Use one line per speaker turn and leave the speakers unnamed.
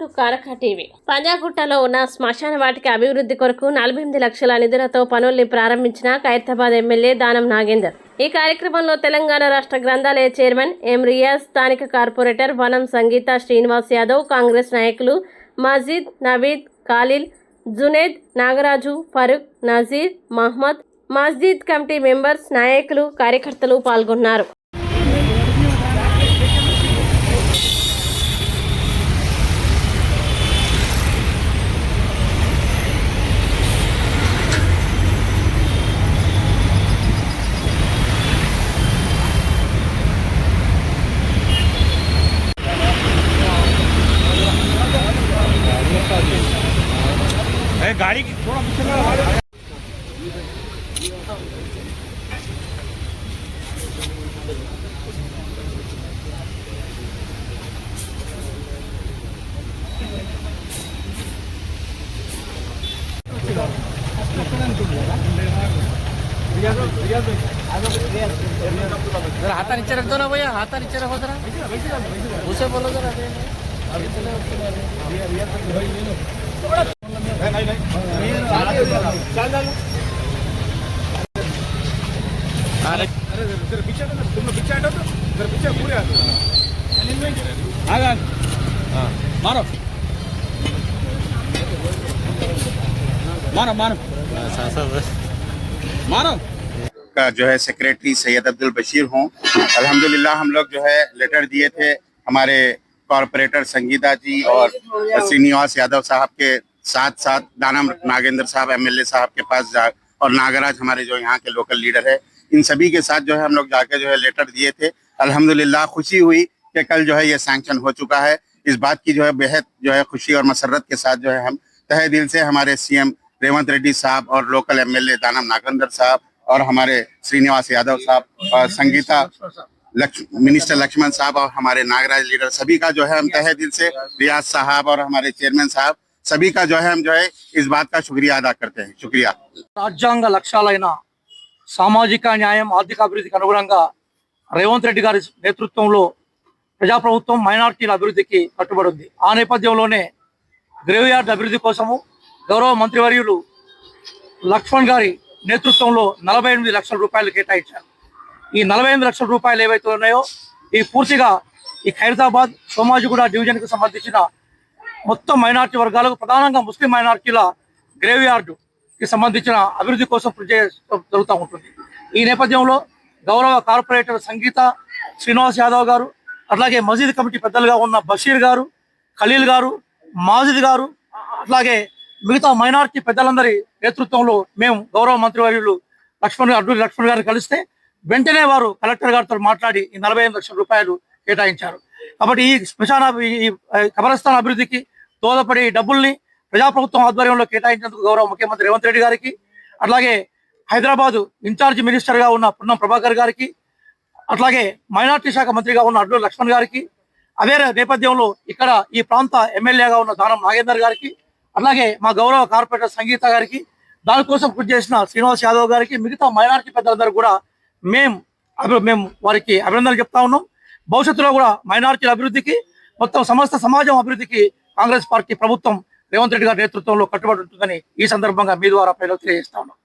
To కారక TV. పంజాగుట్టలో ఉన్న శ్మశాన వాటిక అభివృద్ధి కొరకు నలభై ఎనిమిది లక్షల నిధులతో పనుల్ని ప్రారంభించిన ఖైరతాబాద్ ఎమ్మెల్యే దానం నాగేందర్. ఈ కార్యక్రమంలో తెలంగాణ రాష్ట్ర గ్రంథాలయ చైర్మన్ ఎం రియాజ్ స్థానిక కార్పొరేటర్ వనం సంగీత శ్రీనివాస్ యాదవ్ కాంగ్రెస్ నాయకులు మజీద్ నవీద్ ఖాలిల్ జునేద్ నాగరాజు ఫరూక్ నజీర్ మహ్మద్ మస్జిద్ కమిటీ మెంబర్స్ నాయకులు కార్యకర్తలు పాల్గొన్నారు.
अरे गाड़ी की थोड़ा पीछे लगा।
जरा हाता नीचे रख दो ना भैया हाथा नीचे रखो जरा उसे बोलो जरा
मारो मारो मारो मारो
का जो है सेक्रेटरी सैयद अब्दुल बशीर हूँ। अल्हम्दुलिल्लाह हम लोग जो है लेटर दिए थे हमारे कॉरपोरेटर संगीता जी और श्रीनिवास यादव साहब के साथ साथ दानम नागेंद्र साहब एमएलए साहब के पास जा और नागराज हमारे जो यहाँ के लोकल लीडर है इन सभी के साथ जो है हम लोग जाके जो है लेटर दिए थे। अल्हम्दुलिल्लाह खुशी हुई कि कल जो है ये सैंक्शन हो चुका है। इस बात की जो है बेहद जो है खुशी और मसरत के साथ जो है हम तहे दिल से हमारे सीएम रेवंत रेड्डी साहब और लोकल एमएलए दानम नागेंद्र साहब और हमारे श्रीनिवास यादव साहब और संगीता लक्ष, मिनिस्टर लक्ष्मण साहब और हमारे नागराज लीडर सभी का जो है हम तहे दिल से रियाज साहब और हमारे चेयरमैन साहब सभी का जो है हम जो है इस बात का शुक्रिया अदा करते हैं शुक्रिया
రాజ్యాంగ లక్ష్యాలైన సామాజిక న్యాయం ఆర్థిక అభివృద్ధికి అనుగుణంగా రేవంత్ రెడ్డి గారి నేతృత్వంలో ప్రజాప్రభుత్వం మైనార్టీల అభివృద్ధికి కట్టుబడి ఉంది ఆ నేపథ్యంలోనే గ్రేవ్ యార్డ్ అభివృద్ధి కోసము గౌరవ మంత్రివర్యులు లక్ష్మణ్ గారి నేతృత్వంలో నలభై ఎనిమిది లక్షల రూపాయలు కేటాయించారు ఈ నలభై ఎనిమిది లక్షల రూపాయలు ఏవైతే ఉన్నాయో ఈ పూర్తిగా ఈ ఖైరతాబాద్ సోమాజిగూడ డివిజన్కి సంబంధించిన మొత్తం మైనార్టీ వర్గాలకు ప్రధానంగా ముస్లిం మైనార్టీల గ్రేవ్ యార్డుకి సంబంధించిన అభివృద్ధి కోసం కృషి జరుగుతూ ఉంటుంది. ఈ నేపథ్యంలో గౌరవ కార్పొరేటర్ సంగీత శ్రీనివాస్ యాదవ్ గారు అట్లాగే మసీద్ కమిటీ పెద్దలుగా ఉన్న బషీర్ గారు ఖలీల్ గారు మాజిద్ గారు అట్లాగే మిగతా మైనార్టీ పెద్దలందరి నేతృత్వంలో మేము గౌరవ మంత్రివర్యులు లక్ష్మణ్ అడ్డూరి లక్ష్మణ్ గారిని కలిస్తే వెంటనే వారు కలెక్టర్ గారితో మాట్లాడి ఈ నలభై ఐదు లక్షల రూపాయలు కేటాయించారు. కాబట్టి ఈ శ్మశాన ఈ కబరస్థాన్ అభివృద్ధికి దోదపడి డబ్బుల్ని ప్రజాప్రభుత్వం ఆధ్వర్యంలో కేటాయించినందుకు గౌరవ ముఖ్యమంత్రి రేవంత్ రెడ్డి గారికి అట్లాగే హైదరాబాదు ఇన్ఛార్జ్ మినిస్టర్గా ఉన్న పున్నం ప్రభాకర్ గారికి అట్లాగే మైనార్టీ శాఖ మంత్రిగా ఉన్న అడ్లూరు లక్ష్మణ్ గారికి అదే నేపథ్యంలో ఇక్కడ ఈ ప్రాంత ఎమ్మెల్యేగా ఉన్న దానం నాగేందర్ గారికి అట్లాగే మా గౌరవ కార్పొరేటర్ సంగీత గారికి దానికోసం కృషి చేసిన శ్రీనివాస్ యాదవ్ గారికి మిగతా మైనార్టీ పెద్దలందరూ కూడా మేము మేము వారికి అభినందనలు చెప్తా ఉన్నాం. భవిష్యత్తులో కూడా మైనార్టీల అభివృద్ధికి మొత్తం సమస్త సమాజం అభివృద్ధికి కాంగ్రెస్ పార్టీ ప్రభుత్వం రేవంత్ రెడ్డి గారి నేతృత్వంలో కట్టుబడి ఉంటుందని ఈ సందర్భంగా మీ ద్వారా ప్రజలకు తెలియజేస్తా ఉన్నాం.